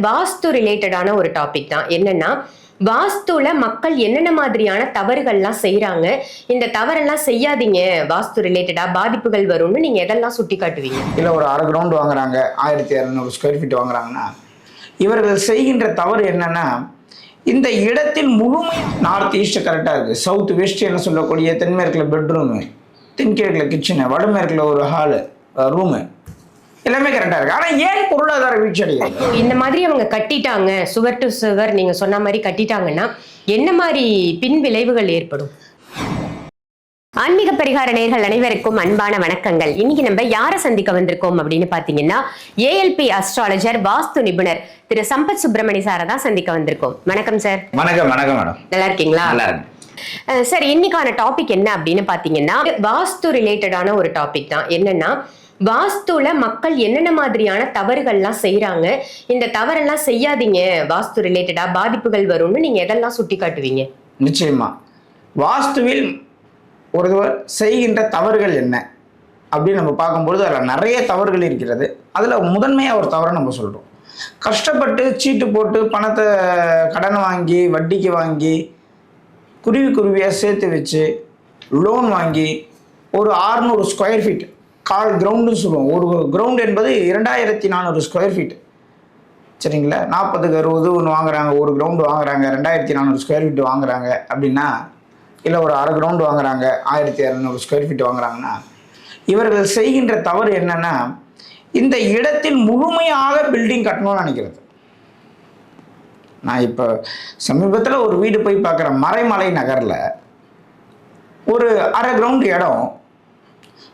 வாஸ்து ரிலேட்டடான ஒரு டாபிக் தான். என்னன்னா வாஸ்துல மக்கள் என்னென்ன மாதிரியான தவறுகள்லாம் செய்யறாங்க இந்த தவறெல்லாம் செய்யாதீங்க வாஸ்து ரிலேட்டடா பாதிப்புகள் வரும்னு நீங்க எதெல்லாம் சுட்டி காட்டுவீங்க இல்லை ஒரு அரை கிரவுண்ட் வாங்குறாங்க ஆயிரத்தி இரநூறு ஸ்கொயர் ஃபீட் வாங்குறாங்கன்னா இவர்கள் செய்கின்ற தவறு என்னன்னா இந்த இடத்தில் முழுமை நார்த் ஈஸ்ட் கரெக்டாக இருக்குது சவுத் வெஸ்ட் என்ன சொல்லக்கூடிய தென்மேற்கில் பெட்ரூமு தென்கிழக்கில் கிச்சனு வடமேற்கில் ஒரு ஹாலு ரூமு எல்லாமே கரெக்டாக இருக்குது ஆனால் ஏன் பொருளாதார வீழ்ச்சி இப்போ இந்த மாதிரி அவங்க கட்டிட்டாங்க சுவர் டு சுவர் நீங்க சொன்ன மாதிரி கட்டிட்டாங்கன்னா என்ன மாதிரி பின் விளைவுகள் ஏற்படும்? ஆன்மீக பரிகார நேர்கள் அனைவருக்கும் அன்பான வணக்கங்கள். இன்னைக்கு நம்ம யாரை சந்திக்க வந்திருக்கோம் அப்படின்னு பாத்தீங்கன்னா ஏஎல்பி அஸ்ட்ராலஜர் வாஸ்து நிபுணர் திரு சம்பத் சுப்பிரமணி சாரை தான் சந்திக்க வந்திருக்கோம். வணக்கம் சார் வணக்கம் வணக்கம் மேடம் நல்லா இருக்கீங்களா? நல்லா இருக்கு சார் இன்னைக்கான டாபிக் என்ன அப்படின்னு பாத்தீங்கன்னா வாஸ்து ரிலேட்டடான ஒரு டாபிக் தான். என்னன்னா வாஸ்துல மக்கள் என்னென்ன மாதிரியான தவறுகள்லாம் செய்யறாங்க இந்த தவறெல்லாம் செய்யாதீங்க. வாஸ்து ரிலேட்டடா பாதிப்புகள் வரும்னு நீங்க எதெல்லாம் சுட்டி காட்டுவீங்க நிச்சயமா. வாஸ்துவில் ஒருவர் செய்கின்ற தவறுகள் என்ன? அப்படின்னு நம்ம பார்க்கும்பொழுது அதில் நிறைய தவறுகள் இருக்கிறது. அதில் முதன்மையாக ஒரு தவறை நம்ம சொல்கிறோம் கஷ்டப்பட்டு சீட்டு போட்டு பணத்தை கடன் வாங்கி வட்டிக்கு வாங்கி குருவி குருவியாக சேர்த்து வச்சு லோன் வாங்கி ஒரு ஆறுநூறு ஸ்கொயர் ஃபீட் கால் கிரவுண்டுன்னு சொல்லுவோம். ஒரு கிரவுண்ட் என்பது இரண்டாயிரத்தி நானூறு ஸ்கொயர் ஃபீட் சரிங்களா? நாற்பதுக்கு அறுபது ஒன்று வாங்குறாங்க ஒரு கிரவுண்டு வாங்குறாங்க ரெண்டாயிரத்தி நானூறு ஸ்கொயர் ஃபீட் வாங்குறாங்க அப்படின்னா இல்லை ஒரு அரை கிரவுண்டு வாங்குறாங்க ஆயிரத்தி இரநூறு ஸ்கொயர் ஃபீட் வாங்குறாங்கன்னா இவர்கள் செய்கின்ற தவறு என்னென்னா இந்த இடத்தில் முழுமையாக பில்டிங் கட்டணும்னு நினைக்கிறது. நான் இப்போ சமீபத்தில் ஒரு வீடு போய் பார்க்குற மறைமலை நகரில் ஒரு அரை கிரவுண்டு இடம்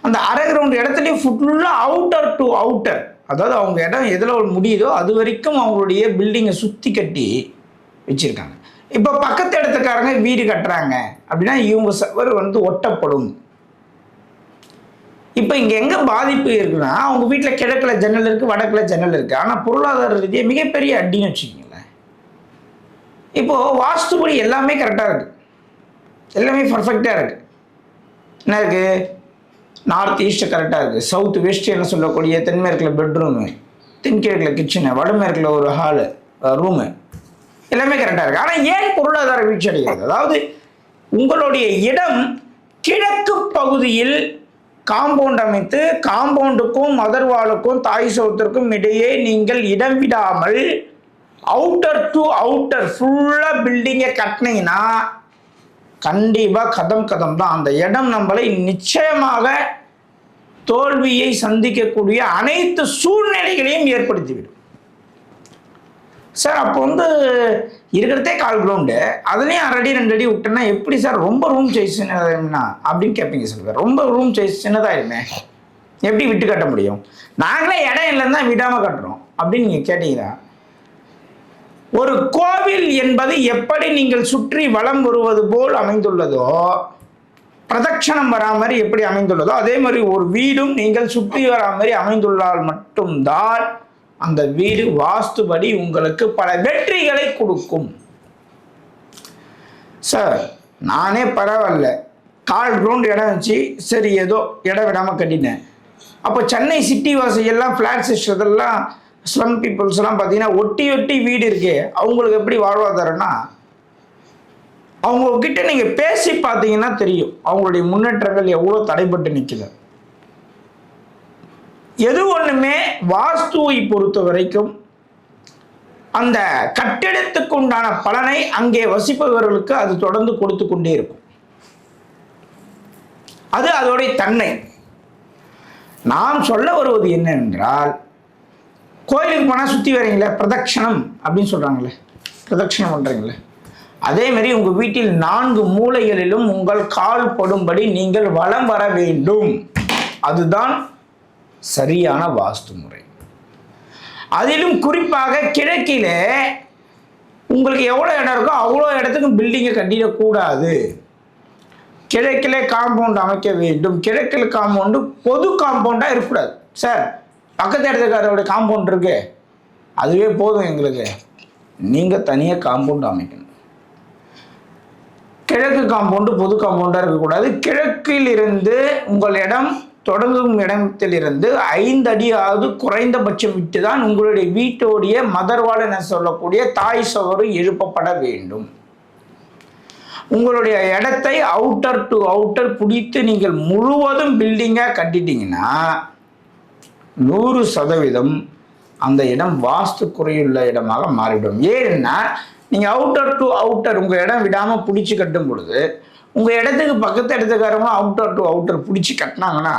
அந்த அரை கிரவுண்ட் இடத்துலையும் ஃபுல்லாக அவுட்டர் டு அவுட்டர் அதாவது அவங்க இடம் எதில் முடியுதோ அது வரைக்கும் அவங்களுடைய பில்டிங்கை சுற்றி கட்டி வச்சுருக்காங்க. இப்போ பக்கத்து இடத்துக்காரங்க வீடு கட்டுறாங்க. அப்படின்னா இவங்க சவர் வந்து ஒட்டப்படும். இப்போ இங்கே எங்கே பாதிப்பு இருக்குன்னா அவங்க வீட்டில் கிழக்கில் ஜன்னல் இருக்குது வடக்கில் ஜன்னல் இருக்குது ஆனால் பொருளாதார ரீதியாக மிகப்பெரிய அடின்னு வச்சுக்கோங்களேன். இப்போது வாஸ்துபடி எல்லாமே கரெக்டாக இருக்குது எல்லாமே பர்ஃபெக்டாக இருக்குது என்ன இருக்குது நார்த் ஈஸ்ட் கரெக்டாக இருக்குது சவுத் வெஸ்ட் என்ன சொல்லக்கூடிய தென்மேற்கில் பெட்ரூமு தென்கிழக்கில் கிச்சனு வடமேற்கில் ஒரு ஹாலு ரூமு எல்லாமே கரெக்டாக இருக்குது ஆனால் ஏன் பொருளாதார வீழ்ச்சி அடைகிறது? அதாவது உங்களுடைய இடம் கிழக்கு பகுதியில் காம்பவுண்ட் அமைத்து காம்பவுண்டுக்கும் மதர்வாலுக்கும் தாய் சவுத்திற்கும் இடையே நீங்கள் இடம் விடாமல் அவுட்டர் டு அவுட்டர் ஃபுல்லாக பில்டிங்கை கட்டினீங்கன்னா கண்டிப்பாக கதம் கதம் தான். அந்த இடம் நம்மளை நிச்சயமாக தோல்வியை சந்திக்கக்கூடிய அனைத்து சூழ்நிலைகளையும் ஏற்படுத்திவிடும். சார் அப்போ வந்து இருக்கிறதே கால் கிரவுண்டு அதுலேயும் அரடி ரெண்டு அடி விட்டேன்னா எப்படி சார் ரொம்ப ரூம் சைஸ் சின்னதாயிரும்னா? அப்படின்னு கேட்பீங்க சார். ரொம்ப ரூம் சைஸ் சின்னதாயிருமே. எப்படி விட்டு கட்ட முடியும்? நாங்களே இடம் இல்லைன்னு தான் விடாமல் கட்டுறோம். அப்படின்னு நீங்கள் கேட்டீங்கன்னா ஒரு என்பது எப்படி நீங்கள் சுற்றி வளம் வருவது போல் அமைந்துள்ளதோ பிரதட்சணம் வரா மாதிரி எப்படி அமைந்துள்ளதோ அதே மாதிரி ஒரு வீடும் நீங்கள் சுற்றி வரா மாதிரி அமைந்துள்ளால் மட்டும்தான் அந்த வீடு வாஸ்துபடி உங்களுக்கு பல வெற்றிகளை கொடுக்கும். சார் நானே பரவாயில்ல. கால் கிரவுண்ட் இடம் வச்சு சரி ஏதோ இடம் விடாமல் கட்டினேன். அப்போ சென்னை சிட்டி வாசியெல்லாம் ஃப்ளாட் சிஸ்டத்தெல்லாம் ஸ்லம் பீப்புள்ஸ்லாம் பார்த்தீங்கன்னா ஒட்டி ஒட்டி வீடு இருக்கே. அவங்களுக்கு எப்படி வாழ்வாதாரம்னா அவங்கக்கிட்ட நீங்கள் பேசி பார்த்தீங்கன்னா தெரியும். அவங்களுடைய முன்னேற்றங்கள் எவ்வளோ தடைப்பட்டு நிற்குது எது ஒன்றுமே வாஸ்துவை பொறுத்த வரைக்கும் அந்த கட்டிடத்துக்கு உண்டான பலனை அங்கே வசிப்பவர்களுக்கு அது தொடர்ந்து கொடுத்து கொண்டே இருக்கும். அது அதோடைய தன்மை. நாம் சொல்ல வருவது என்னவென்றால் கோயிலுக்கு போனால் சுற்றி வரீங்களே பிரதட்சணம் அப்படின்னு சொல்கிறாங்களே பிரதட்சணம் பண்ணுறீங்களே அதேமாரி உங்கள் வீட்டில் நான்கு மூலைகளிலும் உங்கள் கால் படும்படி நீங்கள் வலம் வர வேண்டும். அதுதான் சரியான வாஸ்து முறை. அதிலும் குறிப்பாக கிழக்கில் உங்களுக்கு எவ்வளோ இடம் இருக்கோ அவ்வளோ இடத்துக்கு பில்டிங்கை கட்டிடக்கூடாது. கிழக்கிலே காம்பவுண்ட் அமைக்க வேண்டும். கிழக்கில் காம்பவுண்டு பொது காம்பவுண்டாக இருக்கக்கூடாது. சார் பக்கத்து இடத்துக்காரோட காம்பவுண்ட் இருக்கு. அதுவே போதும் எங்களுக்கு. நீங்கள் தனியாக காம்பவுண்ட் அமைக்கணும். கிழக்கு காம்பவுண்டு பொது காம்பவுண்டாக இருக்கக்கூடாது. கிழக்கில் இருந்து உங்கள் இடம் தொடங்கும் இடத்திலிருந்து ஐந்து அடியாவது குறைந்தபட்சம் விட்டு தான் உங்களுடைய வீட்டோடைய மதர்வாள் என சொல்லக்கூடிய தாய் சவறு எழுப்பப்பட வேண்டும். உங்களுடைய இடத்தை அவுட்டர் டு அவுட்டர் பிடித்து நீங்கள் முழுவதும் பில்டிங்காக கட்டிட்டீங்கன்னா நூறு சதவீதம் அந்த இடம் வாஸ்து குறையுள்ள இடமாக மாறிவிடும். ஏன்னா நீங்கள் அவுட்டர் டு அவுட்டர் உங்கள் இடம் விடாமல் பிடிச்சி கட்டும் பொழுது உங்கள் இடத்துக்கு பக்கத்து இடத்துக்காரவங்க அவுட்டர் டு அவுட்டர் பிடிச்சி கட்டினாங்கன்னா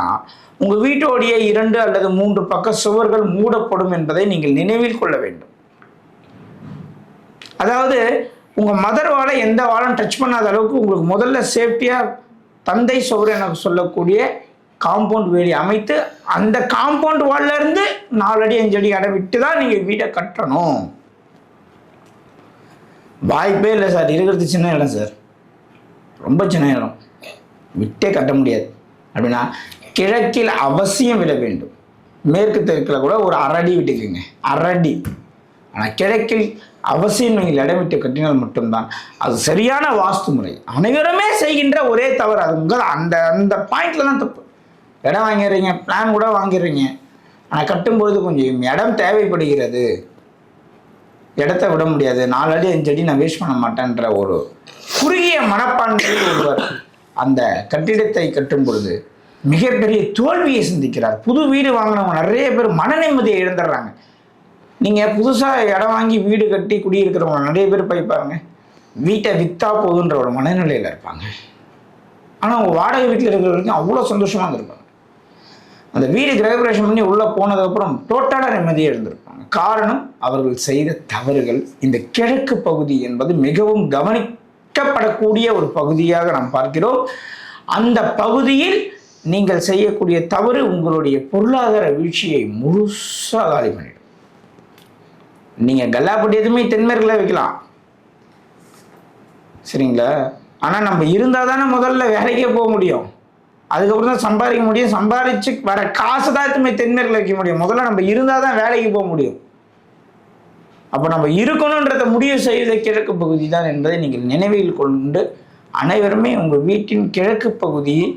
உங்கள் வீட்டோடைய இரண்டு அல்லது மூன்று பக்க சுவர்கள் மூடப்படும் என்பதை நீங்கள் நினைவில் கொள்ள வேண்டும். அதாவது உங்கள் மதர் வாழை எந்த வாழும் டச் பண்ணாத அளவுக்கு உங்களுக்கு முதல்ல சேஃப்டியாக தந்தை சுவர் என சொல்லக்கூடிய காம்பவுண்ட் வேலி அமைத்து அந்த காம்பவுண்ட் வால்லேருந்து நாலடி நாலு அடி அஞ்சு அடி இடம் விட்டு தான் நீங்கள் வீடை கட்டணும். வாய்ப்பே இல்லை சார். இருக்கிறது சின்ன இடம் சார். ரொம்ப சின்ன இடம். விட்டே கட்ட முடியாது. அப்படின்னா கிழக்கில் அவசியம் விட வேண்டும். மேற்கு தெற்கில் கூட ஒரு அரடி விட்டுக்குங்க. அரடி ஆனால் கிழக்கில் அவசியம் நீங்கள் இடமிட்டு கட்டினால் மட்டும்தான். அது சரியான வாஸ்து முறை. அனைவருமே செய்கின்ற ஒரே தவறு. அது உங்கள் அந்த அந்த பாயிண்ட்ல தான் தப்பு. இடம் வாங்கிடுறீங்க பிளான் கூட வாங்கிடுறீங்க. ஆனால் கட்டும்பொழுது கொஞ்சம் இடம் தேவைப்படுகிறது. இடத்த விட முடியாது. நாலு அடி அஞ்சு அடி நான் வேஸ்ட் பண்ண மாட்டேன்ற ஒரு குறுகிய மனப்பான்மையில் ஒருவர் அந்த கட்டிடத்தை கட்டும் பொழுது மிகப்பெரிய தோல்வியை சந்திக்கிறார். புது வீடு வாங்கினவங்க நிறைய பேர் மன நிம்மதியை இழந்துடுறாங்க. நீங்கள் புதுசாக இடம் வாங்கி வீடு கட்டி குடியிருக்கிறவங்க நிறைய பேர் போய் பாருங்க. வீட்டை விற்றா போதுன்ற ஒரு மனநிலையில் இருப்பாங்க. ஆனால் அவங்க வாடகை வீட்டில் இருக்கிற வரைக்கும் அவ்வளோ சந்தோஷமாக இருந்திருப்பாங்க. அந்த வீடு கிரகபிரவேஷம் பண்ணி உள்ளே போனதுக்கப்புறம் டோட்டலாக நிம்மதியாக இருந்திருப்பாங்க. காரணம் அவர்கள் செய்த தவறுகள் இந்த கிழக்கு பகுதி என்பது மிகவும் கவனிக்கப்படக்கூடிய ஒரு பகுதியாக நாம் பார்க்கிறோம். அந்த பகுதியில் நீங்கள் செய்யக்கூடிய தவறு உங்களுடைய பொருளாதார வீழ்ச்சியை முழுசாக காலி பண்ணிடும். நீங்கள் கல்லாப்பட்டி எதுவுமே தென்மேற்கில் வைக்கலாம். சரிங்களா? ஆனால் நம்ம இருந்தால் தானே முதல்ல வேலைக்கே போக முடியும். அதுக்கப்புறம் தான் சம்பாதிக்க முடியும். சம்பாதிச்சு வர காசு தான் எத்தனை தென்மேற்கில் வைக்க முடியும். முதல்ல நம்ம இருந்தால் தான் வேலைக்கு போக முடியும். அப்போ நம்ம இருக்கணுன்றத முடிவு செய்த கிழக்கு பகுதி தான் என்பதை நீங்கள் நினைவில் கொண்டு அனைவருமே உங்கள் வீட்டின் கிழக்கு பகுதியில்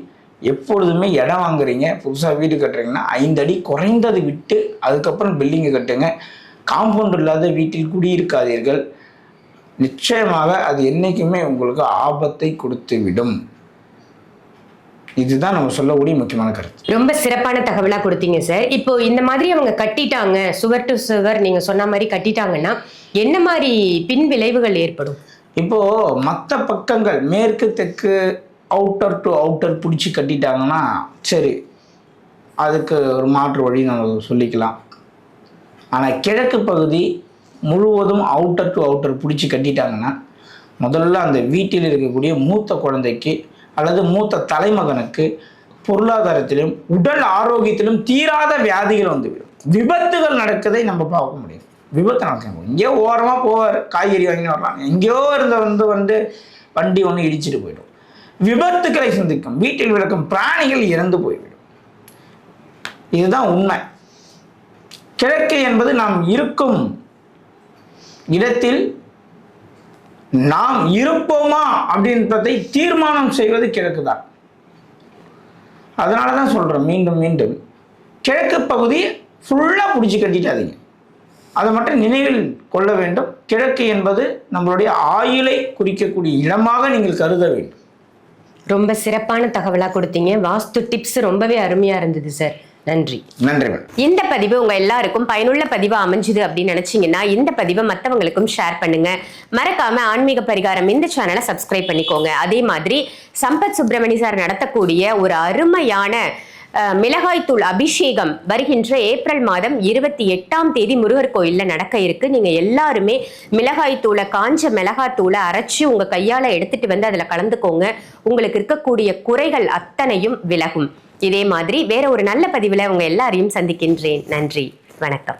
எப்பொழுதுமே இடம் வாங்குறீங்க. புதுசாக வீடு கட்டுறீங்கன்னா ஐந்து அடி குறைந்தது விட்டு அதுக்கப்புறம் பில்டிங்கை கட்டுங்க. காம்பவுண்ட் இல்லாத வீட்டில் குடியிருக்காதீர்கள். நிச்சயமாக அது என்றைக்குமே உங்களுக்கு ஆபத்தை கொடுத்து விடும் இதுதான் நம்ம சொல்லக்கூடிய முக்கியமான கருத்து. ரொம்ப சிறப்பான தகவலா கொடுத்தீங்க சார் இப்போ இந்த மாதிரி அவங்க கட்டிட்டாங்க சுவர் டு சுவர் நீங்க சொன்ன மாதிரி கட்டிட்டாங்கன்னா என்ன மாதிரி பின் விளைவுகள் ஏற்படும்? இப்போ மற்ற பக்கங்கள் மேற்கு தெற்கு அவுட்டர் டு அவுட்டர் பிடிச்சி கட்டிட்டாங்கன்னா சரி அதுக்கு ஒரு மாற்று வழி நம்ம சொல்லிக்கலாம். ஆனால் கிழக்கு பகுதி முழுவதும் அவுட்டர் டு அவுட்டர் பிடிச்சி கட்டிட்டாங்கன்னா முதல்ல அந்த வீட்டில் இருக்கக்கூடிய மூத்த குழந்தைக்கு அல்லது மூத்த தலைமகனுக்கு பொருளாதாரத்திலும் உடல் ஆரோக்கியத்திலும் தீராத வியாதிகள் வந்துவிடும். விபத்துகள் நடக்கதை நம்ம பார்க்க முடியும். விபத்து நடக்க எங்கேயோ ஓரமாக போவார் காய்கறி வாங்கி வரலாம் எங்கேயோ இருந்த வந்து வந்து வண்டி ஒன்று இடிச்சிட்டு போயிடும். விபத்துக்களை சந்திக்கும் வீட்டில் விளக்கும் பிராணிகள் இறந்து போய்விடும். இதுதான் உண்மை. கிழக்கு என்பது நாம் இருக்கும் இடத்தில் நாம் இருப்போமா அப்படின்றதை தீர்மானம் செய்வது கிழக்கு தான் அதனால தான் சொல்கிறேன் மீண்டும் மீண்டும். கிழக்கு பகுதி ஃபுல்லாக பிடிச்சி கட்டிட்டாதீங்க. அதை மட்டும் நினைவில் கொள்ள வேண்டும். கிழக்கு என்பது நம்மளுடைய ஆயுளை குறிக்கக்கூடிய இடமாக நீங்கள் கருத வேண்டும். ரொம்ப சிறப்பான தகவலாக கொடுத்தீங்க. வாஸ்து டிப்ஸ் ரொம்பவே அருமையாக இருந்தது சார் நன்றி. நன்றி இந்த பதிவு உங்க எல்லாருக்கும் பயனுள்ள பதிவா அமைஞ்சுது அப்படின்னு நினைச்சீங்கன்னா இந்த பதிவை மத்தவங்களுக்கும் ஷேர் பண்ணுங்க. மறக்காம ஆன்மீக பரிகாரம் இந்த சேனலை சப்ஸ்கிரைப் பண்ணிக்கோங்க. அதே மாதிரி சம்பத் சுப்பிரமணி சார் நடத்தக்கூடிய ஒரு அருமையான மிளகாய்த்தூள் அபிஷேகம் வருகின்ற ஏப்ரல் மாதம் இருபத்தி எட்டாம் தேதி முருகர் கோயில்ல நடக்க இருக்கு. நீங்க எல்லாருமே மிளகாய்த்தூளை காஞ்ச மிளகாத்தூளை அரைச்சு உங்க கையால எடுத்துட்டு வந்து அதுல கலந்துக்கோங்க. உங்களுக்கு இருக்கக்கூடிய குறைகள் அத்தனையும் விலகும். இதே மாதிரி வேற ஒரு நல்ல பதிவில் உங்க எல்லாரையும் சந்திக்கின்றேன். நன்றி. வணக்கம்.